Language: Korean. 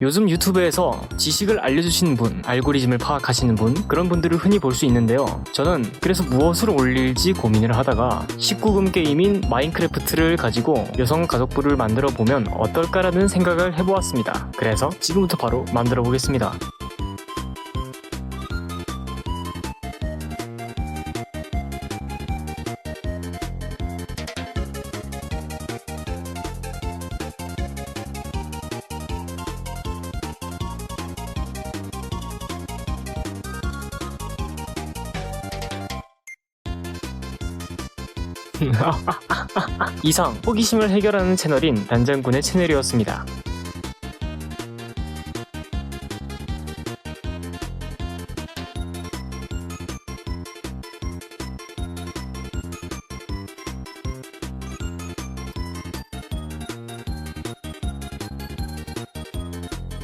요즘 유튜브에서 지식을 알려주시는 분, 알고리즘을 파악하시는 분, 그런 분들을 흔히 볼 수 있는데요. 저는 그래서 무엇을 올릴지 고민을 하다가 19금 게임인 마인크래프트를 가지고 여성 가족부를 만들어 보면 어떨까라는 생각을 해보았습니다. 그래서 지금부터 바로 만들어 보겠습니다. 이상 호기심을 해결하는 채널인 단장군의 채널이었습니다.